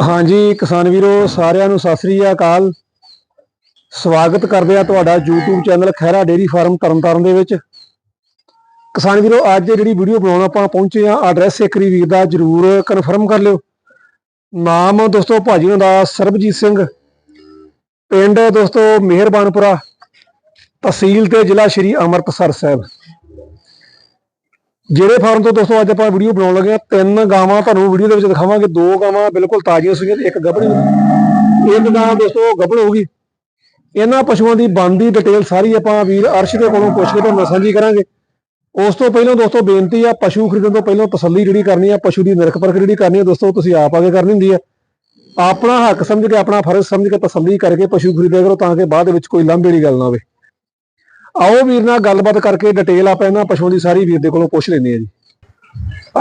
ਹਾਂਜੀ, ਕਿਸਾਨ ਵੀਰੋ, ਸਾਰਿਆਂ ਨੂੰ ਸਤਿ ਸ੍ਰੀ ਅਕਾਲ। ਸਵਾਗਤ ਕਰਦੇ ਆ ਤੁਹਾਡਾ YouTube channel Khaira dairy farm Tarn Taran ਦੇ ਵਿੱਚ। ਕਿਸਾਨ ਵੀਰੋ, ਅੱਜ ਜਿਹੜੀ ਵੀਡੀਓ ਬਣਾਉਣ ਆਪਾਂ ਪਹੁੰਚੇ ਆ ਐਡਰੈਸ ਇੱਕ ਵੀਰ ਦਾ ਜਰੂਰ ਕਨਫਰਮ ਕਰ ਲਿਓ। ਨਾਮ ਦੋਸਤੋ ਭਾਜੀਆਂ ਦਾ, ਸਰਬਜੀਤ ਸਿੰਘ। ਪਿੰਡ ਦੋਸਤੋ ਮਿਹਰਬਾਨਪੁਰਾ, ਤਹਿਸੀਲ ਤੇ ਜ਼ਿਲ੍ਹਾ ਸ਼੍ਰੀ ਅੰਮ੍ਰਿਤਸਰ ਸਾਹਿਬ। ਜਿਹੜੇ ਫਾਰਮ ਤੋਂ ਦੋਸਤੋ ਅੱਜ ਆਪਾਂ ਵੀਡੀਓ ਬਣਾਉਣ ਲੱਗੇ ਆ ਤਿੰਨ ਗਾਵਾਂ ਤੁਹਾਨੂੰ ਵੀਡੀਓ ਦੇ ਵਿੱਚ ਦਿਖਾਵਾਂਗੇ। ਦੋ ਗਾਵਾਂ ਬਿਲਕੁਲ ਤਾਜ਼ੀਆਂ ਸੂਈਆਂ ਤੇ ਇੱਕ ਗੱਭਣ ਇੱਕ ਗਾਂ ਦੋਸਤੋ ਗੱਭਣ ਹੋਊਗੀ। ਇਹਨਾਂ ਪਸ਼ੂਆਂ ਦੀ ਬਣਦੀ ਡਿਟੇਲ ਸਾਰੀ ਆਪਾਂ ਵੀਰ ਅਰਸ਼ ਦੇ ਕੋਲੋਂ ਪੁੱਛ ਕੇ ਤੁਹਾਨੂੰ ਸਾਂਝੀ ਕਰਾਂਗੇ। ਉਸ ਤੋਂ ਪਹਿਲਾਂ ਦੋਸਤੋ ਬੇਨਤੀ ਆ, ਪਸ਼ੂ ਖਰੀਦਣ ਤੋਂ ਪਹਿਲਾਂ ਤਸੱਲੀ ਜਿਹੜੀ ਕਰਨੀ ਆ, ਪਸ਼ੂ ਦੀ ਨਿਰਖ ਪਰਖ ਜਿਹੜੀ ਕਰਨੀ ਆ ਦੋਸਤੋ, ਤੁਸੀਂ ਆਪ ਆਗੇ ਕਰਨੀ ਹੁੰਦੀ ਆ। ਆਪਣਾ ਹੱਕ ਸਮਝ ਕੇ, ਆਪਣਾ ਫਰਜ਼ ਸਮਝ ਕੇ ਤਸੱਲੀ ਕਰਕੇ ਪਸ਼ੂ ਖਰੀਦਿਆ ਕਰੋ ਤਾਂ ਕਿ ਬਾਅਦ ਵਿੱਚ ਕੋਈ ਲਾਂਭੇ ਵਾਲੀ ਗੱਲ ਨਾ ਹੋਵੇ ਆਓ ਵੀਰ ਨਾਲ ਗੱਲਬਾਤ ਕਰਕੇ ਡਿਟੇਲ ਆਪਾਂ ਇਹਨਾਂ ਪਸ਼ੂਆਂ ਦੀ ਸਾਰੀ ਵੀਰ ਦੇ ਕੋਲੋਂ ਪੁੱਛ ਲੈਂਦੇ ਆ ਜੀ।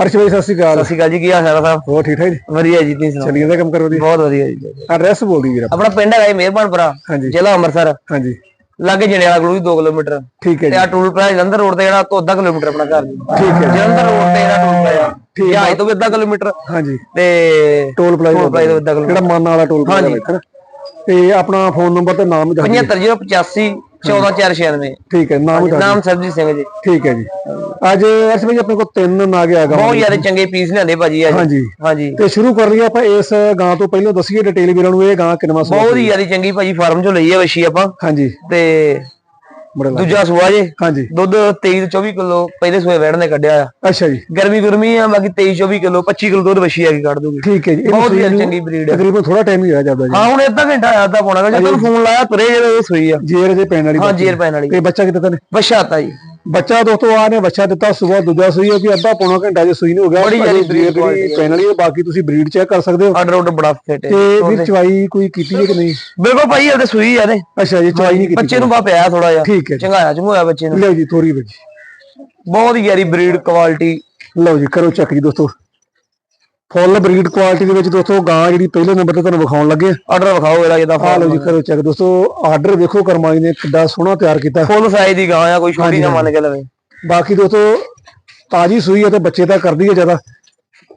ਅਰਸ਼ ਭਾਈ ਸਤਿ ਸ਼੍ਰੀ ਅਕਾਲ। ਸਤਿ ਸ਼੍ਰੀ ਅਕਾਲ ਜੀ ਕੀ ਹਾਲ ਹੈ ਸਾਹਿਬ ਹੋਰ ਠੀਕ ਠਾਕ ਜੀ? ਵਧੀਆ ਜੀ ਤੁਸੀਂ ਸੁਣਾਓ? ਚੱਲੀ ਜਾਂਦਾ ਕੰਮ ਕਰੋ ਦੀ ਬਹੁਤ ਵਧੀਆ ਜੀ ਐਡਰੈਸ ਬੋਲ ਦੀ ਵੀਰ ਆਪਣਾ ਪਿੰਡ ਹੈਗਾ ਜੀ ਮਿਹਰਬਾਨਪੁਰਾ ਹਾਂਜੀ। ਜ਼ਿਲ੍ਹਾ ਅੰਮ੍ਰਿਤਸਰ। ਹਾਂਜੀ। ਲਾਗੇ ਜਣਿਆਲਾ ਕੋਲ ਵੀ 2 ਕਿਲੋਮੀਟਰ। ਠੀਕ ਹੈ ਤੇ ਜੀ ਆ ਟੂਲ ਪਲਾਜ਼ਾ ਜਲੰਧਰ ਰੋਡ ਤੇ ਜਿਹੜਾ ਤੋਂ ਅੱਧਾ ਕਿਲੋਮੀਟਰ ਆਪਣਾ ਘਰ ਜੀ। ਠੀਕ ਹੈ ਜੀ। ਜਲੰਧਰ ਰੋਡ ਤੇ ਜਿਹੜਾ ਟੂਲ ਪਲਾਜ਼ਾ ਠੀਕ ਹੈ। ਤੋਂ ਵੀ ਅੱਧਾ ਕਿਲੋਮੀਟਰ। ਹਾਂਜੀ। ਤੇ ਟੋਲ ਪਲਾਜ਼ਾ ਟੋਲ ਪਲਾਜ਼ਾ ਤੋਂ ਅੱਧਾ ਕਿਲੋਮੀਟਰ। ਜਿਹੜਾ ਮਾਨਾ ਵਾਲਾ ਟੋਲ ਪਲਾਜ਼ਾ ਹਾਂਜੀ। ਤੇ ਆਪਣਾ ਫੋਨ ਨੰਬਰ ਤੇ ਨਾਮ ਦੱਸ ਦਿਓ। 75085 14496 ਠੀਕ ਹੈ ਨਾਮ ਨਾਮ ਸਰਬਜੀਤ ਸਿੰਘ ਜੀ। ਠੀਕ ਹੈ ਜੀ। ਅੱਜ ਅਰਸ਼ ਭਾਈ ਆਪਣੇ ਕੋਲ ਤਿੰਨ ਨਾਗੇ ਆ ਬਹੁਤ ਗਏ ਜ਼ਿਆਦਾ ਚੰਗੇ ਪੀਸ ਲਿਆਂਦੇ ਭਾਜੀ ਅੱਜ। ਹਾਂਜੀ। ਹਾਂਜੀ। ਤੇ ਸ਼ੁਰੂ ਕਰ ਲਈਏ ਆਪਾਂ ਇਸ ਗਾਂ ਤੋਂ ਪਹਿਲਾਂ ਦੱਸੀਏ ਡਿਟੇਲ ਵੀਰਾਂ ਨੂੰ ਇਹ ਗਾਂ ਕਿੰਨਾ ਸੂਆ ਬਹੁਤ ਹੀ ਜ਼ਿਆਦਾ ਚੰਗੀ ਭਾਜੀ ਫਾਰਮ ਚੋਂ ਲਈ ਹੈ ਵਸ਼ੀ ਆਪਾਂ। ਹਾਂਜੀ। ਤੇ ਦੂਜਾ ਸੂਆ ਜੇ। ਹਾਂਜੀ। ਦੁੱਧ 23 ਤੋਂ 24 ਕਿਲੋ ਪਹਿਲੇ ਸੂਏ ਵੜਨੇ ਕੱਢਿਆ ਆ। ਅੱਛਾ ਜੀ। ਗਰਮੀ ਗੁਰਮੀ ਆ ਬਾਕੀ 23 24 ਕਿਲੋ 25 ਕਿਲੋ ਦੁੱਧ ਵਸ਼ੀ ਆ ਕੇ ਕੱਢ ਦੂਗੀ। ਠੀਕ ਹੈ ਜੀ। ਬਹੁਤ ਹੀ ਨੂੰ ਚੰਗੀ breed ਹੈ। ਤਕਰੀਬਨ ਥੋੜਾ ਟਾਈਮ ਹੀ ਹੋਇਆ ਜਾਂਦਾ ਜੀ। ਹਾਂ ਹੁਣ ਅੱਧਾ ਘੰਟਾ ਆਇਆ ਅੱਧਾ ਪੌਣਾ ਘੰਟਾ। ਜਦੋਂ ਫੋਨ ਲਾਇਆ ਤੁਰੇ ਇਹ ਸੂਈ ਆ। ਜੇਰ ਜੇ ਪੈਣ ਵਾਲੀ ਹਾਂ। ਜੇਰ ਪੈਣ ਵਾਲੀ। ਤੇ ਬੱਚਾ ਕਿਤੇ ਤਾਂ ਬੱਛਾ ਤਾ ਜੀ। ਬੱਚਾ ਦੋਸਤੋ ਆ ਨੇ ਬੱਚਾ ਦਿੱਤਾ ਸਵੇਰ ਦੂਜਾ ਸੂਈ ਹੈ ਕਿ ਅੱਧਾ ਪੌਣਾ ਘੰਟਾ ਜੇ ਸੂਈ ਨਹੀਂ ਹੋ ਗਿਆ ਬੜੀ quality ਜਿਹੜੀ ਪੈਣ ਵਾਲੀ ਹੈ ਬਾਕੀ ਤੁਸੀਂ ਬਰੀਡ ਚੈੱਕ ਕਰ ਸਕਦੇ ਹੋ। ਆਰਡਰ ਆਰਡਰ ਬੜਾ ਫਿੱਟ ਤੇ ਹੈ ਵੀ ਚਵਾਈ ਕੋਈ ਕੀਤੀ ਹੈ ਕਿ ਨਹੀਂ? ਬਿਲਕੁਲ ਭਾਈ ਇਹਦੇ ਸੂਈ ਆ ਨੇ ਅੱਛਾ ਜੀ ਚਵਾਈ ਨਹੀਂ ਕੀਤੀ ਬੱਚੇ ਨੂੰ ਬਾ ਪਿਆ ਥੋੜਾ ਜਿਹਾ। ਠੀਕ ਹੈ ਚੰਗਾਇਆ ਚੰਗੋਇਆ ਬੱਚੇ ਨੂੰ। ਲਓ ਜੀ ਥੋੜੀ ਵਿੱਚ ਬਹੁਤ ਹੀ ਯਾਰੀ ਬਰੀਡ ਕੁਆਲਿਟੀ ਲਓ ਜੀ ਕਰੋ ਚੈੱਕ ਜੀ ਦੋਸਤੋ। ਫੁੱਲ ਬਰੀਡ ਕੁਆਲਿਟੀ ਦੇ ਵਿੱਚ ਦੋਸਤੋ ਗਾਂ ਜਿਹੜੀ ਪਹਿਲੇ ਨੰਬਰ ਤੇ ਤੁਹਾਨੂੰ ਵਿਖਾਉਣ ਲੱਗੇ ਆਰਡਰ ਵਿਖਾਓ ਇਹਦਾ ਜਿੱਦਾਂ ਆ ਲਓ ਜੀ ਕਰੋ ਚੈੱਕ ਦੋਸਤੋ ਆਰਡਰ ਦੇਖੋ ਕਰਮਾਈ ਨੇ ਕਿੱਡਾ ਸੋਹਣਾ ਤਿਆਰ ਕੀਤਾ। ਫੁੱਲ ਸਾਈਜ਼ ਦੀ ਗਾਂ ਆ ਕੋਈ ਛੋਟੀ ਨਾ ਮੰਨ ਕੇ ਲਵੇ। ਬਾਕੀ ਦੋਸਤੋ ਤਾਜੀ ਸੂਈ ਹੈ ਤੇ ਬੱਚੇ ਤਾਂ ਕਰਦੀ ਹੈ ਜ਼ਿਆਦਾ।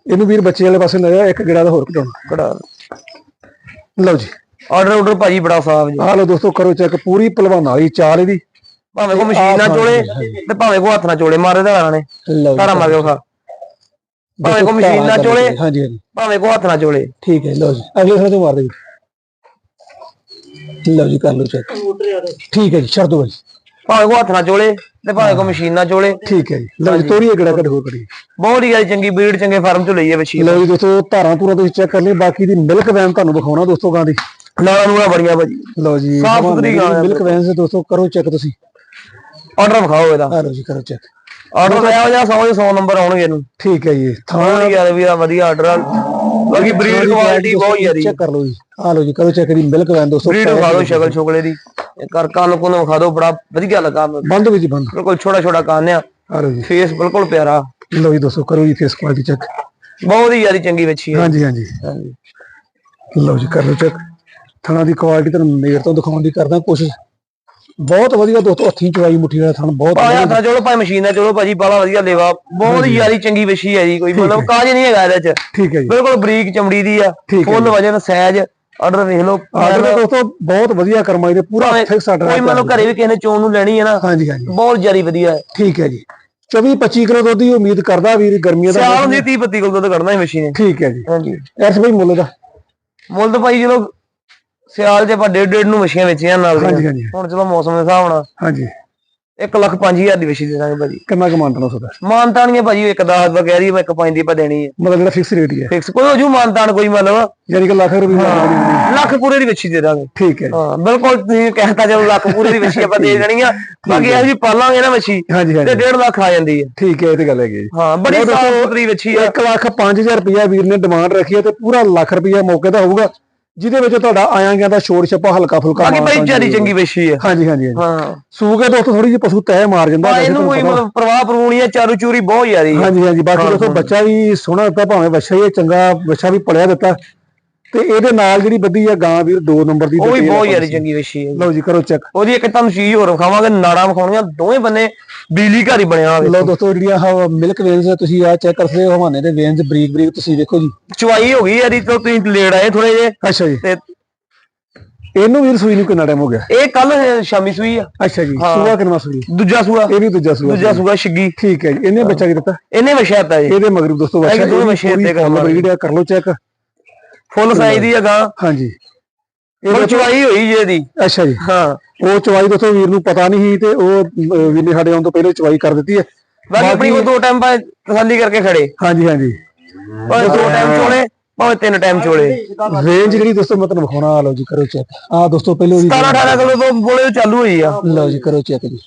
ਇਹਨੂੰ ਵੀਰ ਬੱਚੇ ਵਾਲੇ ਪਾਸੇ ਲੈ ਜਾ ਇੱਕ ਗਿੜਾ ਦਾ ਹੋਰ ਘਟਾਉਣਾ। ਕੜਾ ਲਓ ਜੀ। ਆਰਡਰ ਆਰਡਰ ਭਾਜੀ ਬੜਾ ਸਾਫ਼ ਜੀ। ਆ ਲਓ ਦੋਸਤੋ ਕਰੋ ਚੈੱਕ ਪੂਰੀ ਭਲਵਾਨ ਵਾਲੀ ਚਾਲ ਇਹਦੀ। ਭਾਵੇਂ ਕੋ ਮਸ਼ੀਨ ਨਾਲ ਚੋਲੇ ਤੇ ਭਾਵੇਂ ਕੋ ਹੱਥ ਨਾਲ ਚੋਲੇ ਮਾਰੇ ਧਾਰਾਂ ਨੇ। ਧਾਰਾਂ ਮਾਰ ਕੇ ਖਾ ਭਾਵੇਂ ਕੋ ਮਸ਼ੀਨ ਨਾਲ ਚੋਲੇ ਹਾਂਜੀ ਹਾਂਜੀ। ਭਾਵੇਂ ਕੋ ਹੱਥ ਨਾਲ ਚੋਲੇ। ਠੀਕ ਹੈ ਲਓ ਜੀ। ਅਗਲੇ ਸਾਈਡ ਤੋਂ ਮਾਰ ਦੇ ਜੀ ਲਓ ਜੀ ਕਰ ਲਓ ਚੈੱਕ ਠੀਕ ਹੈ ਜੀ ਛੱਡ ਦਿਓ ਜੀ ਭਾਵੇਂ ਕੋ ਹੱਥ ਨਾਲ ਚੋਲੇ ਤੇ ਭਾਵੇਂ ਕੋ ਮਸ਼ੀਨ ਨਾਲ ਚੋਲੇ। ਠੀਕ ਹੈ ਜੀ। ਲਓ ਜੀ ਤੋਰੀ ਗਿੜਾ ਕੱਢ ਹੋਰ ਕਰੀ ਬਹੁਤ ਹੀ ਗੱਲ ਚੰਗੀ ਬਰੀਡ ਚੰਗੇ ਫਾਰਮ ਚੋਂ ਲਈ ਹੈ ਵਸ਼ੀ ਲਓ ਜੀ ਦੋਸਤੋ ਧਾਰਾਂ ਧੂਰਾਂ ਤੁਸੀਂ ਚੈੱਕ ਕਰ ਲਈ ਬਾਕੀ ਦੀ ਮਿਲਕ ਵੈਨ ਤੁਹਾਨੂੰ ਵਿਖਾਉਣਾ ਦੋਸਤੋ ਗਾਂ ਦੀ। ਨਾਲਾਂ ਨੂਲਾਂ ਬੜੀਆਂ ਭਾਜੀ। ਲਓ ਜੀ ਸਾਫ਼ ਸੁਥਰੀ ਗਾਂ ਹੈ। ਮਿਲਕ ਵੈਨ ਦੇ ਦੋਸਤੋ ਕਰੋ ਚੈੱਕ ਤੁਸੀਂ। ਆਰਡਰ ਵਿਖਾਓ ਇਹਦਾ। ਆ ਲਓ ਜੀ ਕਰੋ ਚੈੱਕ ਆਰਡਰ ਲਿਆ ਜਾਂ 100 100 ਨੰਬਰ ਆਉਣਗੇ ਇਹਨੂੰ। ਠੀਕ ਹੈ ਜੀ ਥਾਂ ਬਹੁਤ ਹੀ ਗੱਲ ਵੀ ਆ ਵਧੀਆ ਆਰਡਰ ਬਾਕੀ ਬਰੀਡ ਕੁਆਲਿਟੀ ਬਹੁਤ ਜ਼ਿਆਦੀ ਚੈੱਕ ਕਰ ਲਓ ਜੀ। ਆ ਲਓ ਜੀ ਕਰੋ ਚੈੱਕ ਦੀ ਮਿਲਕ ਵੈਨ ਦੋਸਤੋ ਬਰੀਡ ਵਿਖਾ ਦਿਓ ਸ਼ਕਲ ਛੋਕਲੇ ਦੀ। ਇਹ ਕਰ ਕੰਨ ਕੁੰਨ ਵਿਖਾ ਦਿਓ ਬੜਾ ਵਧੀਆ ਲੱਗਾ। ਬੰਦ ਵਿੱਚ ਬੰਦ। ਬਿਲਕੁਲ ਛੋਟਾ ਛੋਟਾ ਕੰਨ ਆ। ਆ ਲਓ ਜੀ। ਫੇਸ ਬਿਲਕੁਲ ਪਿਆਰਾ। ਲਓ ਜੀ ਦੋਸਤੋ ਕਰੋ ਜੀ ਫੇਸ ਕੁਆਲਿਟੀ ਚੈੱਕ ਬਹੁਤ ਹੀ ਜ਼ਿਆਦੀ ਚੰਗੀ ਬੱਚੀ ਹੈ। ਹਾਂਜੀ ਹਾਂਜੀ। ਹਾਂਜੀ। ਲਓ ਜੀ ਕਰ ਲਓ ਚੈੱਕ ਥਣਾ ਦੀ ਕੁਆਲਿਟੀ ਤੁਹਾਨੂੰ ਨੇੜ ਤੋਂ ਦਿਖਾਉਣ ਦੀ ਕਰਦਾ ਕੋਸ਼ਿਸ਼। ਬਹੁਤ ਵਧੀਆ ਦੋਸਤੋ ਹੱਥੀਂ ਚਵਾਈ ਮੁੱਠੀ ਵਾਲਾ ਥਣ ਬਹੁਤ ਹੱਥ ਨਾਲ ਚਲੋ ਭਾਵੇਂ ਮਸ਼ੀਨ ਨਾਲ ਚਲੋ ਭਾਜੀ ਬਾਲਾ ਵਧੀਆ ਲੇਵਾ ਬਹੁਤ ਜ਼ਿਆਦੀ ਚੰਗੀ ਬੱਚੀ ਹੈ ਜੀ ਕੋਈ ਮਤਲਬ ਕਾਜ ਨਹੀਂ ਹੈਗਾ ਇਹਦੇ ਚ। ਠੀਕ ਹੈ ਜੀ। ਬਿਲਕੁਲ ਬਰੀਕ ਚਮੜੀ ਦੀ ਆ ਫੁੱਲ ਵਜਨ ਸਾਈਜ਼ ਆਰਡਰ ਵੇਖ ਲਓ ਆਰਡਰ ਦੋਸਤੋ ਬਹੁਤ ਵਧੀਆ ਕਰਮਾਈ ਦੇ ਪੂਰਾ ਫਿਕਸ ਆਰਡਰ ਕੋਈ ਮਤਲਬ ਘਰੇ ਵੀ ਕਿਸੇ ਨੇ ਚੋਣ ਨੂੰ ਲੈਣੀ ਹੈ ਨਾ ਹਾਂਜੀ ਹਾਂਜੀ। ਬਹੁਤ ਜ਼ਿਆਦੀ ਵਧੀਆ ਹੈ। ਠੀਕ ਹੈ ਜੀ। 24 25 ਕਿਲੋ ਦੁੱਧ ਦੀ ਉਮੀਦ ਕਰਦਾ ਵੀਰ ਗਰਮੀਆਂ ਦਾ ਸਿਆਲ ਹੁੰਦੀ 30 32 ਕਿਲੋ ਦੁੱਧ ਕੱਢਣਾ ਹੈ ਮਸ਼ੀਨ ਠੀਕ ਹੈ ਜੀ। ਹਾਂਜੀ। ਐਸ ਬਈ ਮੁੱਲ ਦਾ? ਮੁੱਲ ਤਾਂ ਭਾਈ ਚਲੋ ਸਿਆਲ 'ਚ ਆਪਾਂ ਡੇਢ ਡੇਢ ਨੂੰ ਮਸ਼ੀਆਂ ਵੇਚੀਆਂ ਨਾਲ ਦੀਆਂ। ਹਾਂਜੀ ਹਾਂਜੀ। ਹੁਣ ਚਲੋ ਮੌਸਮ ਦੇ ਹਿਸਾਬ ਨਾਲ ਹਾਂਜੀ। 1 ਲੱਖ 5000 ਦੀ ਵਸ਼ੀ ਦੇ ਦਾਂਗੇ ਭਾਜੀ। ਕਿੰਨਾ ਕਮਾਂਟਣਾ ਸੋਦਾ ਮਾਨਤਾਨੀਆਂ ਭਾਜੀ ਇੱਕ 10 ਦਾ ਕਹਿ ਰਹੀ ਮੈਂ ਇੱਕ 5 ਦੀ ਆਪਾਂ ਦੇਣੀ ਹੈ ਮਤਲਬ ਜਿਹੜਾ ਫਿਕਸ ਰੇਟ ਹੀ ਹੈ ਫਿਕਸ ਕੋਈ ਹੋ ਜੂ ਮਾਨਤਾਨ ਕੋਈ ਮਤਲਬ। ਯਾਨੀ ਕਿ ਲੱਖ ਰੁਪਏ ਲੱਖ ਪੂਰੇ ਦੀ ਵਸ਼ੀ ਦੇ ਦਾਂਗੇ। ਠੀਕ ਹੈ ਜੀ। ਹਾਂ ਬਿਲਕੁਲ ਤੁਸੀਂ ਕਹਿਤਾ ਚਲੋ ਲੱਖ ਪੂਰੇ ਦੀ ਵਸ਼ੀ ਆਪਾਂ ਦੇ ਦੇਣੀ ਆ। ਬਾਕੀ ਇਹ ਵੀ ਪਾਲਾਂਗੇ ਨਾ ਵਸ਼ੀ ਹਾਂਜੀ ਤੇ ਹਾਂਜੀ 1.5 ਲੱਖ ਆ ਜਾਂਦੀ ਹੈ ਠੀਕ ਹੈ ਇਹ ਤੇ ਗੱਲ ਹੈਗੀ ਜੀ ਹਾਂ ਬੜੀ ਸਾਫ਼ ਸੁਥਰੀ ਆ। 1 ਲੱਖ 5000 ਰੁਪਇਆ ਵੀਰ ਨੇ ਡਿਮਾਂਡ ਰੱਖੀ ਹੈ ਤੇ ਪੂਰਾ ਲੱਖ ਰੁਪਇਆ ਮੌਕੇ ਦਾ ਹੋਊਗਾ। ਜਿਹਦੇ ਵਿੱਚ ਤੁਹਾਡਾ ਆਇਆ ਗਿਆ ਦਾ ਛੋੜ ਛੱਪਾ ਹਲਕਾ ਫੁਲਕਾ ਬਾਕੀ ਪਾਉਣ ਜਿਆਦੀ ਚੰਗੀ ਵਸ਼ੀ ਆ। ਹਾਂਜੀ ਹਾਂਜੀ ਹਾਂ। ਸੂ ਕੇ ਦੋਸਤੋ ਥੋੜੀ ਜਿਹੀ ਪਸ਼ੂ ਤੈ ਮਾਰ ਜਾਂਦਾ ਹਾਂ, ਇਹਨੂੰ ਕੋਈ ਮਤਲਬ ਪ੍ਰਵਾਹ ਪਰੂਣੀ ਆ ਚਾਰੂ ਚੂਰੀ ਬਹੁਤ ਜ਼ਿਆਦੀ। ਹੈ ਹਾਂਜੀ ਹਾਂਜੀ ਬਾਕੀ ਦੋਸਤੋ ਬੱਚਾ ਵੀ ਸੋਹਣਾ ਦਿੱਤਾ ਭਾਵੇਂ ਬੱਚਾ ਹੀ ਚੰਗਾ ਬੱਚਾ ਵੀ ਪਲਿਆ ਦਿੱਤਾ। ਤੇ ਇਹਦੇ ਨਾਲ ਜਿਹੜੀ ਬੱਦੀ ਆ ਗਾਂ ਵੀਰ 2 ਨੰਬਰ ਦੀ ਉਹ ਵੀ ਬਹੁਤ ਦੱਸੀ। ਚੰਗੀ ਵਸ਼ੀ ਹੈ। ਲਓ ਜੀ ਕਰੋ ਚੈੱਕ ਉਹਦੀ ਇੱਕ ਤੁਹਾਨੂੰ ਚੀਜ਼ ਹੋਰ ਵਿਖਾਵਾਂਗੇ ਨਾੜਾਂ ਵਿਖਾਉਣੀਆਂ ਦੋਵੇਂ ਬੰਨੇ ਬਿਜਲੀ ਘਰ ਹੀ ਬਣਿਆ ਹੋਵੇ ਲਓ ਦੋਸਤੋ ਜਿਹੜੀਆਂ ਆਹ ਮਿਲਕ ਵੇਨਸ ਆ ਤੁਸੀਂ ਆ ਚੈੱਕ ਕਰ ਸਕਦੇ ਹੋ ਹਵਾਨੇ ਦੇ ਵੇਨਸ ਬਰੀਕ ਬਰੀਕ ਤੁਸੀਂ ਵੇਖੋ ਜੀ। ਚਵਾਈ ਹੋ ਗਈ ਇਹਦੀ ਤੋਂ ਤੁਸੀਂ ਲੇਟ ਆਏ ਥੋੜੇ ਜੇ ਅੱਛਾ ਜੀ। ਤੇ ਇਹਨੂੰ ਵੀਰ ਸੂਈ ਨੂੰ ਕਿੰਨਾ ਟਾਈਮ ਹੋ ਗਿਆ? ਇਹ ਕੱਲ ਸ਼ਾਮੀ ਸੂਈ ਆ। ਅੱਛਾ ਜੀ। ਸੂਆ ਕਿੰਨਾ ਸੂਈ? ਦੂਜਾ ਸੂਆ। ਇਹ ਵੀ ਦੂਜਾ ਸੂਆ ਦੂਜਾ ਸੂਆ ਛਿੱਗੀ ਠੀਕ ਹੈ ਜੀ ਇਹਨੇ ਬੱਚਾ ਕੀ ਦਿੱਤਾ? ਇਹਨੇ ਵਛਿਆ ਤਾ ਜੀ। ਇਹਦੇ ਮਗਰ ਦੋਸਤੋ ਇਹ ਬੱਚਾ ਦੋਵੇਂ ਬੱਚੇ ਤੇ ਕਰਮ ਵਾਲੀ। ਵੀਡੀਓ ਕਰ। ਲਓ ਚੈੱਕ ਫੁੱਲ ਸਾਈਜ਼ ਦੀ ਹੈਗਾ ਹਾਂਜੀ। ਫੁੱਲ ਚਵਾਈ ਹੋਈ ਜੇ ਦੀ ਅੱਛਾ ਜੀ। ਹਾਂ। ਉਹ ਚਵਾਈ ਦੋਸਤੋ ਵੀਰ ਨੂੰ ਪਤਾ ਨਹੀਂ ਸੀ ਤੇ ਉਹ ਵੀਰ ਨੇ ਸਾਡੇ ਆਉਣ ਤੋਂ ਪਹਿਲੇ ਚਵਾਈ ਕਰ ਦਿੱਤੀ ਹੈ। ਬਾਕੀ ਆਪਣੀ ਕੋਲ ਦੋ ਟਾਈਮ ਬਾਅਦ ਤਸੱਲੀ ਕਰਕੇ ਖੜੇ। ਹਾਂਜੀ ਹਾਂਜੀ। ਭਾਵੇਂ ਦੋ ਟਾਈਮ ਚੋਲੇ ਭਾਵੇਂ ਤਿੰਨ ਟਾਈਮ ਚੋਲੇ। ਰੇਂਜ ਜਿਹੜੀ ਦੋਸਤੋ ਮੈਂ ਤੁਹਾਨੂੰ ਵਿਖਾਉਣਾ ਆ ਲਓ ਜੀ ਕਰੋ ਚੈੱਕ ਆ ਦੋਸਤੋ ਪਹਿਲੇ ਉਹਦੀ 17 18 ਕਿਲੋ ਤੋਂ ਬੋਲੇ ਚਾਲੂ ਹੋਈ ਆ। ਲਓ ਜੀ ਕਰੋ ਚੈੱਕ ਜੀ।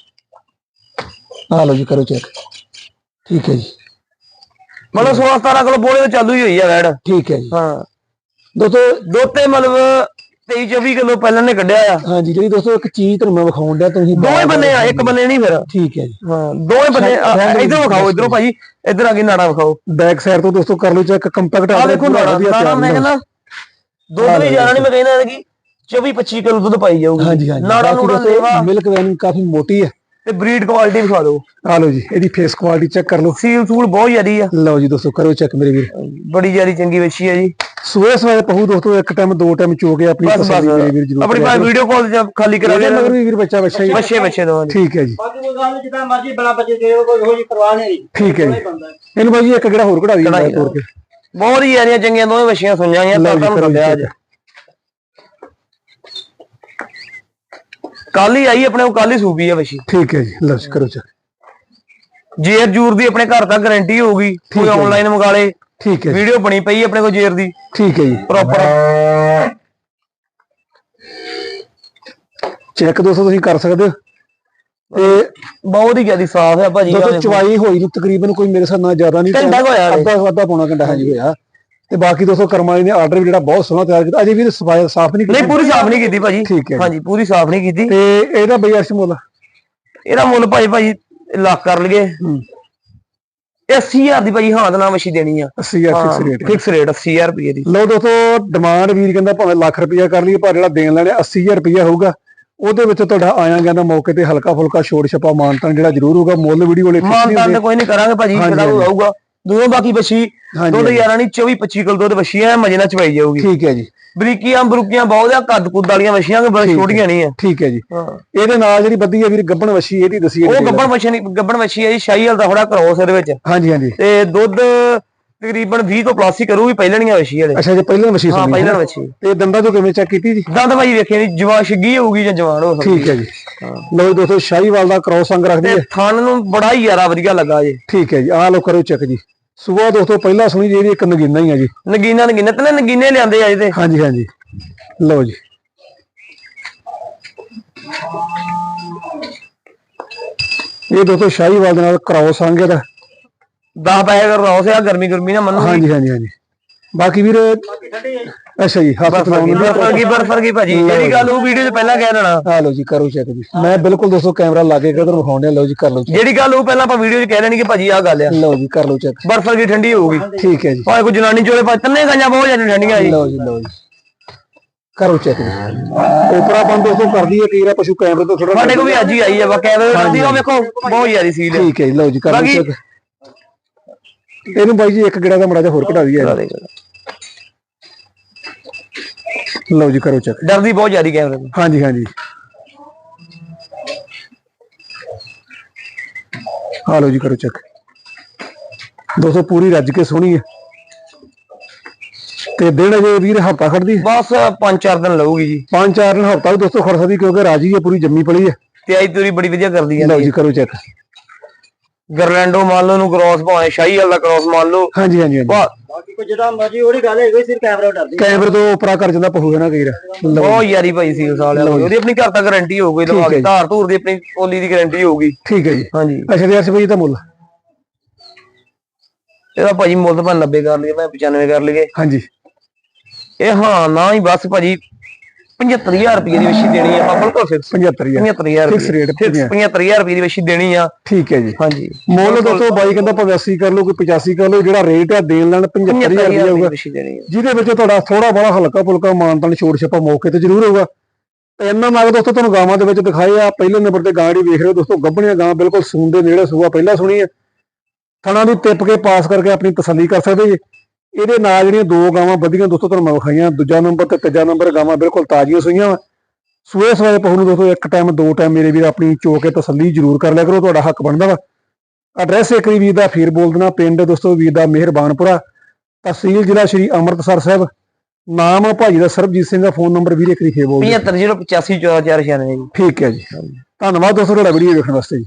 ਆ ਲਓ ਜੀ ਕਰੋ ਚੈੱਕ ਠੀਕ ਹੈ ਜੀ। ਮਤਲਬ 16 17 ਕਿਲੋ ਬੋਲੇ ਚਾਲੂ ਹੀ ਹੋਈ ਆ ਵੈੜ। ਠੀਕ ਹੈ ਜੀ। ਹਾਂ। ਦੋਸਤੋ ਦੋਤੇ ਮਤਲਬ 23 24 ਕਿਲੋ ਪਹਿਲਾਂ ਨੇ ਕੱਢਿਆ ਆ। ਹਾਂਜੀ ਜਿਹੜੀ ਦੋਸਤੋ ਇੱਕ ਚੀਜ਼ ਤੁਹਾਨੂੰ ਮੈਂ ਵਿਖਾਉਣ ਡਿਆ ਤੁਸੀਂ ਦੋਵੇਂ ਬੰਨੇ ਆ ਇੱਕ ਬੰਨੇ ਨਹੀਂ ਫਿਰ। ਠੀਕ ਹੈ ਜੀ। ਹਾਂ ਦੋਵੇਂ ਬੰਨੇ ਇਧਰ ਵਿਖਾਓ ਇਧਰੋਂ ਭਾਜੀ ਇਧਰ ਆ ਕੇ ਨਾੜਾ ਵਿਖਾਓ। ਬੈਕ ਸਾਈਡ ਤੋਂ ਦੋਸਤੋ ਕਰ ਲਓ ਚੈੱਕ ਕੰਪੈਕਟ ਆ ਦੇਖੋ ਨਾੜਾ ਨਾੜਾ ਮੈਂ ਕਹਿੰਦਾ ਦੁੱਧ ਵੀ ਜ਼ਿਆਦਾ ਨਹੀਂ ਮੈਂ ਕਹਿੰਦਾ ਕਿ 24 25 ਕਿਲੋ ਦੁੱਧ ਪਾਈ ਜਾਊਗੀ। ਹਾਂਜੀ ਹਾਂਜੀ। ਨਾੜਾ ਨੂੜਾ ਲੇਵਾ। ਮਿਲਕ ਵੈਨ ਕਾਫੀ ਮੋਟੀ ਹੈ। ਤੇ ਬਰੀਡ ਕੁਆਲਿਟੀ ਵਿਖਾ ਦਿਓ। ਆ ਲਓ ਜੀ ਇਹਦੀ ਫੇਸ ਕੁਆਲਿਟੀ ਚੈੱਕ ਕਰ ਲਓ। ਸੀਲ ਸੂਲ ਬਹੁਤ ਜ਼ਿਆਦੀ ਆ। ਲਓ ਜੀ ਦੋਸਤੋ ਕਰੋ ਚੈੱਕ ਮੇਰੇ ਵੀਰ। ਬੜੀ ਜ਼ਿਆਦੀ ਚੰਗੀ ਵੱਛੀ ਆ ਜੀ। ਸਵੇਰੇ ਸਵੇਰੇ ਪਹੂ ਦੋਸਤੋ ਇੱਕ ਟਾਈਮ ਦੋ ਟਾਈਮ ਚੋ ਕੇ ਆਪਣੀ ਬਸ ਤਸੱਲੀ ਮੇਰੇ ਵੀਰ ਬਸ ਜਰੂਰ ਆਪਣੀ ਭਾਵੇਂ ਵੀਡੀਓ ਕਾਲ ਤੇ ਖਾਲੀ ਕਰਾ ਦੇ ਮਗਰ ਵੀ ਵੀਰ ਬੱਚਾ ਬੱਚਾ ਹੀ। ਬੱਚੇ ਬੱਚੇ ਦੇ। ਠੀਕ ਹੈ ਜੀ। ਬਾਕੀ ਕੋਈ ਗੱਲ ਜਿੱਦਾਂ ਮਰਜ਼ੀ ਬਣਾ ਬੱਚੇ ਦੇ ਕੋਈ ਹੋ ਜੀ ਪਰਵਾਹ ਨਹੀਂ ਠੀਕ ਹੈ ਜੀ। ਬੰਦਾ ਇਹਨੂੰ ਬਾਈ ਜੀ ਇੱਕ ਕਿਹੜਾ ਹੋਰ ਕਢਾ ਦੀ ਕਢਾਈ ਤੋੜ ਕੇ? ਬਹੁਤ ਹੀ ਜ਼ਿਆਦੀਆਂ ਚੰਗੀਆਂ ਦੋਵੇਂ ਆ ਤਾਂ ਜੀ ਤੁਹਾਨੂੰ ਜੀ ਅੱਜ। ਕੱਲ ਹੀ। ਆਈ ਆਪਣੇ ਕੋਲ ਕੱਲ ਹੀ ਸੂਪੀ ਆ ਵੱਛੀ ਠੀਕ ਹੈ ਜੀ ਲਓ ਜੀ ਕਰੋ ਚੈੱਕ ਜੇਰ ਜੂਰ ਦੀ ਆਪਣੇ ਘਰ ਤੱਕ ਗਾਰੰਟੀ ਹੋਊਗੀ ਕੋਈ ਜੀ। ਆਨਲਾਈਨ ਮੰਗਾ ਲੇ। ਠੀਕ ਹੈ ਜੀ। ਵੀਡੀਓ ਬਣੀ ਪਈ ਆਪਣੇ ਕੋਲ ਜੇਰ ਦੀ। ਠੀਕ ਹੈ ਜੀ। ਪ੍ਰੋਪਰ ਚੈੱਕ ਦੋਸਤੋ ਤੁਸੀਂ ਕਰ ਸਕਦੇ ਹੋ। ਤੇ ਬਹੁਤ ਹੀ ਜ਼ਿਆਦੀ ਸਾਫ਼ ਹੈ ਭਾਜੀ ਆਹ ਦੇਖੋ। ਚਵਾਈ ਹੋਈ ਨੂੰ ਤਕਰੀਬਨ ਕੋਈ ਮੇਰੇ ਹਿਸਾਬ ਨਾਲ ਜ਼ਿਆਦਾ ਨਹੀਂ ਘੰਟਾ ਕੁ ਹੋਇਆ ਹਾਲੇ। ਅੱਧਾ ਅੱਧਾ ਪੌਣਾ ਘੰਟਾ ਹਾਂਜੀ ਹੋਇਆ। ਤੇ ਬਾਕੀ ਦੋਸਤੋ ਕਰਮਾਲੀ ਨੇ ਆਰਡਰ ਵੀ ਜਿਹੜਾ ਬਹੁਤ ਸੋਹਣਾ ਤਿਆਰ ਕੀਤਾ। ਅਜੇ ਵੀ ਸਫ਼ਾਈ ਸਾਫ਼ ਨਹੀਂ ਨਹੀਂ ਪੂਰੀ ਸਾਫ਼ ਨਹੀਂ ਕੀਤੀ ਭਾਜੀ। ਠੀਕ ਹੈ ਜੀ। ਹਾਂਜੀ ਪੂਰੀ ਸਾਫ਼ ਨਹੀਂ ਕੀਤੀ। ਤੇ ਇਹਦਾ ਬਈ ਅਰਸ਼ ਮੁੱਲ? ਇਹਦਾ ਮੁੱਲ ਭਾਈ ਭਾਜੀ ਲੱਖ ਕਰ ਲਈਏ। ਹੂੰ। 80000 ਦੀ ਭਾਜੀ ਹਾਂ ਦਾ ਨਾਮ ਅਸੀਂ ਦੇਣੀ ਆ। 80000 ਫਿਕਸ ਰੇਟ ਫਿਕਸ ਰੇਟ 80000 ਰੁਪਏ ਦੀ। ਲਓ ਦੋਸਤੋ ਡਿਮਾਂਡ ਵੀਰ ਕਹਿੰਦਾ ਭਾਵੇਂ ਲੱਖ ਰੁਪਇਆ ਕਰ ਲਈਏ ਪਰ ਜਿਹੜਾ ਦੇਣ ਲੈਣੇ 80000 ਰੁਪਇਆ ਹੋਊਗਾ ਉਹਦੇ ਵਿੱਚ ਤੁਹਾਡਾ ਆਇਆ ਗਿਆ ਦਾ ਮੌਕੇ ਤੇ ਹਲਕਾ ਫੁਲਕਾ ਛੋੜ ਛਪਾ ਮਾਨਤਾਨ ਜਿਹੜਾ ਜ਼ਰੂਰ ਹੋਊਗਾ। ਮੁੱਲ ਵੀਡੀਓ ਵਾਲੇ ਮਾਨਤਾਨ ਹੁੰਦੇ। ਤੇ ਕੋਈ ਨਹੀਂ ਕਰਾਂਗੇ ਭਾਜੀ ਜਿਹੜਾ ਹਾਂਜੀ। ਆਊਗਾ ਦੋਵੇਂ ਬਾਕੀ ਬੱਛੀ ਹਾਂਜੀ, ਦੁੱਧ। 11 ਨਹੀਂ 24 25 ਕਿਲੋ ਦੁੱਧ ਬੱਛੀ ਐ ਮਜੇ ਨਾਲ ਚਵਾਈ ਜਾਊਗੀ। ਠੀਕ ਹੈ ਜੀ। ਬਰੀਕੀਆਂ ਬਰੂਕੀਆਂ ਬਹੁਤ ਆ ਕੱਦ ਕੁੱਦ ਵਾਲੀਆਂ ਬੱਛੀਆਂ ਕਿ ਬੜੀ ਛੋਟੀਆਂ ਨਹੀਂ ਆ। ਠੀਕ ਹੈ ਜੀ। ਇਹਦੇ ਨਾਲ ਜਿਹੜੀ ਬੱਦੀ ਹੈ ਵੀਰ ਗੱਬਣ ਵਸ਼ੀ ਇਹਦੀ ਦਸੀ ਉਹ ਗੱਬਣ ਬੱਛੀ ਨਹੀਂ ਗੱਬਣ ਬੱਛੀ ਹੈ ਜੀ ਸ਼ਾਹੀ ਹਲ ਦਾ ਥੋੜਾ ਕ੍ਰੋਸ ਇਹਦੇ ਵਿੱਚ। ਹਾਂਜੀ ਹਾਂਜੀ। ਤੇ ਦੁੱਧ ਤਕਰੀਬਨ 20 ਤੋਂ ਪਲੱਸ ਹੀ ਕਰੂਗੀ ਪਹਿਲਣੀਆਂ ਬੱਛੀ ਵਾਲੇ। ਅੱਛਾ ਜੀ ਪਹਿਲਾਂ ਵਸ਼ੀ ਹਾਂ ਪਹਿਲਣ ਬੱਛੀ ਤੇ ਦੰਦਾਂ ਤੋਂ ਕਿਵੇਂ ਚੈੱਕ ਕੀਤੀ ਜੀ? ਦੰਦ ਭਾਈ ਵੇਖੇ ਨਹੀਂ ਜਵਾਨ ਛਿੱਗੀ ਹੋਊਗੀ ਜਾਂ ਜਵਾਨ ਹੋ ਸਕਦੀ ਠੀਕ ਹੈ ਜੀ। ਜੀ ਦੋਸਤੋ ਸ਼ਾਹੀਵਾਲ ਦਾ ਕ੍ਰੋਸ ਅੰਗ ਰੱਖਦੀ ਹੈ। ਥਣ ਨੂੰ ਬੜਾ ਹੀ ਯਾਰਾ ਵਧੀਆ ਲੱਗਾ ਜੀ। ਠੀਕ ਹੈ ਜੀ ਆਹ ਲੋ ਕਰੋ ਚੈੱਕ ਜੀ। ਸਵੇਰ ਦੋਸਤੋ ਪਹਿਲਾਂ ਸੁਣੀ ਜੀ ਇਹਦੀ ਇੱਕ ਨਗੀਨਾ ਹੀ ਆ ਜੀ। ਨਗੀਨਾ ਨਗੀਨਾ ਤੇ ਨਗੀਨੇ ਲਿਆਂਦੇ ਆ ਇਹਦੇ। ਹਾਂਜੀ ਹਾਂਜੀ। ਲਓ ਜੀ। ਇਹ ਦੋਸਤੋ ਸ਼ਾਹੀਵਾਲ ਦੇ ਨਾਲ ਕ੍ਰੋਸ ਅੰਗ ਇਹਦਾ। 10 ਪੈਸੇ ਕਰ ਰੋਸ ਆ ਗਰਮੀ ਗਰਮੀ ਨਾ ਮੰਨੂ। ਹਾਂਜੀ ਹਾਂਜੀ ਹਾਂਜੀ। ਬਾਕੀ ਵੀਰ ਅੱਛਾ ਜੀ ਹੱਥ ਚਲਾਉਣ ਨੂੰ ਬਰਫਰ ਕੀ ਬਰਫਰ ਕੀ ਭਾਜੀ। ਜਿਹੜੀ ਗੱਲ ਉਹ ਵੀਡੀਓ 'ਚ ਪਹਿਲਾਂ ਕਹਿ ਦੇਣਾ। ਆ ਲਓ ਜੀ ਕਰੋ ਚੈੱਕ ਜੀ ਮੈਂ ਬਿਲਕੁਲ ਦੋਸਤੋ ਕੈਮਰਾ ਲਾ ਕੇ ਕਿਧਰ ਵਿਖਾਉਂਦੇ ਲਓ ਜੀ ਕਰ ਲਓ। ਜਿਹੜੀ ਗੱਲ ਉਹ ਪਹਿਲਾਂ ਆਪਾਂ ਵੀਡੀਓ 'ਚ ਕਹਿ ਦੇਣੀ ਕਿ ਭਾਜੀ ਆਹ ਗੱਲ ਆ। ਲਓ ਜੀ ਕਰ ਲਓ ਚੈੱਕ ਬਰਫਰ ਕੀ ਠੰਡੀ ਹੋਊਗੀ ਠੀਕ ਹੈ ਜੀ। ਭਾਵੇਂ ਕੋਈ ਜਨਾਨੀ ਚੋਲੇ ਪਾ ਤੰਨੇ ਗਾਂਆਂ ਬਹੁਤ ਜ਼ਿਆਦਾ ਠੰਡੀਆਂ ਜੀ। ਲਓ ਜੀ ਲਓ ਜੀ। ਕਰੋ ਚੈੱਕ ਜੀ ਉਪਰਾ ਬੰਦ ਦੋਸਤੋ ਕਰਦੀ ਹੈ ਕਈ ਵਾਰ ਪਸ਼ੂ ਕੈਮਰੇ ਤੋਂ ਥੋੜਾ ਸਾਡੇ ਕੋਲ ਵੀ ਅੱਜ ਹੀ ਆਈ ਆ ਵਾ ਕੈਮਰੇ ਦੀ ਉਹ ਵੇਖੋ ਬਹੁਤ ਜ਼ਿਆਦਾ ਸੀਲ ਹੈ ਠੀਕ ਹੈ ਜੀ ਲਓ ਜੀ ਕਰ ਚੈੱਕ ਇਹਨੂੰ ਬਾਈ ਜੀ ਇੱਕ ਗੇੜਾ ਦਾ ਮੜਾ ਜਿਹਾ ਹੋਰ ਘਟਾ ਦਈਏ। ਲਓ ਜੀ ਕਰੋ ਚੈੱਕ ਡਰਦੀ ਬਹੁਤ ਜ਼ਿਆਦਾ ਕੈਮਰੇ ਤੋਂ। ਹਾਂਜੀ ਹਾਂਜੀ। ਆ ਲਓ ਜੀ ਕਰੋ ਚੈੱਕ ਦੋਸਤੋ ਪੂਰੀ ਰੱਜ ਕੇ ਸੋਹਣੀ ਹੈ। ਤੇ ਦਿਨ ਅਜੇ ਵੀਰ ਹਫਤਾ ਖੜਦੀ ਬਸ 5-4 ਦਿਨ ਲਊਗੀ ਜੀ। ਪੰਜ ਚਾਰ ਦਿਨ ਹਫਤਾ ਵੀ ਦੋਸਤੋ ਖੜ ਸਕਦੀ ਕਿਉਂਕਿ ਰਾਜੀ ਹੈ ਪੂਰੀ ਜੰਮੀ ਪਲੀ ਹੈ। ਤੇ ਆਈ ਤੂਰੀ ਬੜੀ ਵਧੀਆ ਕਰਦੀ ਲਓ ਜਾਂਦੀ ਜੀ ਕਰੋ ਚੈੱਕ ਗਰਲੈਂਡੋ ਮੰਨ ਲਓ ਨੂੰ ਕ੍ਰੋਸ ਭਾਵੇਂ ਸ਼ਾਹੀ ਵਾਲਾ ਕ੍ਰੋਸ ਮੰਨ ਲਓ। ਹਾਂਜੀ ਹਾਂਜੀ ਹਾਂਜੀ। ਬਾਕੀ ਕੋਈ ਜਿੱਦਾਂ ਮਰਜ਼ੀ ਉਹਦੀ ਗੱਲ ਹੈ ਕੋਈ ਸਿਰ ਕੈਮਰਾ ਡਰਦੀ। ਕੈਮਰੇ ਤੋਂ ਉਪਰਾ ਕਰ ਜਾਂਦਾ ਪਹੂ ਹੈ ਨਾ ਕਈ ਵਾਰ। ਲਓ ਬਹੁਤ ਯਾਰੀ ਭਾਈ ਸੀ ਉਸ ਵਾਲਿਆਂ ਉਹਦੀ ਆਪਣੀ ਘਰ ਤੱਕ ਗਾਰੰਟੀ ਹੋਊਗੀ ਲਵਾ ਕੇ। ਧਾਰ ਧੂਰ ਦੀ ਆਪਣੀ ਪੋਲੀ ਦੀ ਗਾਰੰਟੀ ਹੋਊਗੀ। ਠੀਕ ਹੈ ਜੀ। ਹਾਂਜੀ। ਅੱਛਾ ਤੇ ਅਰਸ਼ ਭਾਈ ਦਾ ਮੁੱਲ? ਇਹਦਾ ਭਾਜੀ ਮੁੱਲ ਤਾਂ ਭਾਵੇਂ 90 ਕਰ ਲਈਏ ਮੈਂ 95 ਕਰ ਲਈਏ। ਹਾਂਜੀ। ਇਹ ਹਾਂ ਨਾ ਹੀ ਬਸ ਭਾਜੀ 75000 ਰੁਪਏ ਦੀ ਵਸ਼ੀ ਦੇਣੀ ਆ ਆਪਾਂ ਬਿਲਕੁਲ ਫਿਕਸ 75000 75000 Fix rate, 75000 ਰੁਪਏ ਦੀ ਵਸ਼ੀ ਦੇਣੀ ਆ। ਠੀਕ ਹੈ ਜੀ। ਹਾਂਜੀ। ਮੁੱਲ ਦੋਸਤੋ ਬਾਈ ਕਹਿੰਦਾ 85 ਕਰ ਲਓ ਕੋਈ 85 ਕਰ ਲਓ ਜਿਹੜਾ ਰੇਟ ਆ ਦੇਣ ਲੈਣ 75000 75000 ਰੁਪਏ ਹੋਊਗਾ। ਵਸ਼ੀ ਦੇਣੀ ਆ। ਜਿਹਦੇ ਵਿੱਚ ਤੁਹਾਡਾ ਥੋੜਾ ਬੜਾ ਹਲਕਾ ਫੁਲਕਾ ਮਾਨਤਨ ਛੋੜ ਛਪਾ ਮੌਕੇ ਤੇ ਜ਼ਰੂਰ ਹੋਊਗਾ। ਤੇ ਇਹਨਾਂ ਨਾਗ ਦੋਸਤੋ ਤੁਹਾਨੂੰ ਗਾਵਾਂ ਦੇ ਵਿੱਚ ਦਿਖਾਏ ਆ। ਪਹਿਲੇ ਨੰਬਰ ਤੇ ਗਾਂ ਜਿਹੜੀ ਵੇਖ ਰਹੇ ਹੋ ਦੋਸਤੋ ਗੱਭਣੀਆਂ ਗਾਂ ਬਿਲਕੁਲ ਸੂਨ ਦੇ ਨੇੜੇ ਸੂਆ ਪਹਿਲਾਂ ਸੁਣੀ ਹੈ ਥਣਾ ਦੀ ਟਿੱਪ ਕੇ ਪਾਸ ਕਰਕੇ ਆਪਣੀ ਤਸੱਲੀ ਕਰ ਸਕਦੇ ਜੀ। ਇਹਦੇ ਨਾਲ ਜਿਹੜੀਆਂ ਦੋ ਗਾਵਾਂ ਵਧੀਆਂ ਦੋਸਤੋ ਤੁਹਾਨੂੰ ਮੈਂ ਵਿਖਾਈਆਂ ਦੂਜਾ ਨੰਬਰ ਤੇ ਤੀਜਾ ਨੰਬਰ ਗਾਵਾਂ ਬਿਲਕੁਲ ਤਾਜ਼ੀਆਂ ਸੂਈਆਂ ਵਾ। ਸੂਏ ਸਵਾਏ ਪਹੂ ਨੂੰ ਦੋਸਤੋ ਇੱਕ ਟਾਈਮ ਦੋ ਟਾਈਮ ਮੇਰੇ ਵੀਰ ਆਪਣੀ ਚੋ ਕੇ ਤਸੱਲੀ ਜ਼ਰੂਰ ਕਰ ਲਿਆ ਕਰੋ ਤੁਹਾਡਾ ਹੱਕ ਬਣਦਾ ਵਾ। ਐਡਰੈਸ ਇੱਕ ਵਾਰੀ ਦਾ ਫੇਰ ਬੋਲ ਦੇਣਾ ਪਿੰਡ ਦੋਸਤੋ ਵੀਰ ਦਾ ਮਿਹਰਬਾਨਪੁਰਾ ਤਹਿਸੀਲ ਜ਼ਿਲ੍ਹਾ ਸ਼੍ਰੀ ਅੰਮ੍ਰਿਤਸਰ ਸਾਹਿਬ। ਨਾਮ ਆ ਭਾਜੀ ਦਾ ਸਰਬਜੀਤ ਸਿੰਘ ਦਾ ਫੋਨ ਨੰਬਰ ਵੀਰੇ ਕਰੀ ਫੇਰ ਬੋਲ ਦਿਓ। 75085 14096 ਜੀ ਠੀਕ ਹੈ ਜੀ। ਧੰਨਵਾਦ ਦੋਸਤੋ ਤੁਹਾਡਾ ਵੀਡੀਓ ਵੇਖਣ ਵਾਸਤੇ ਜੀ।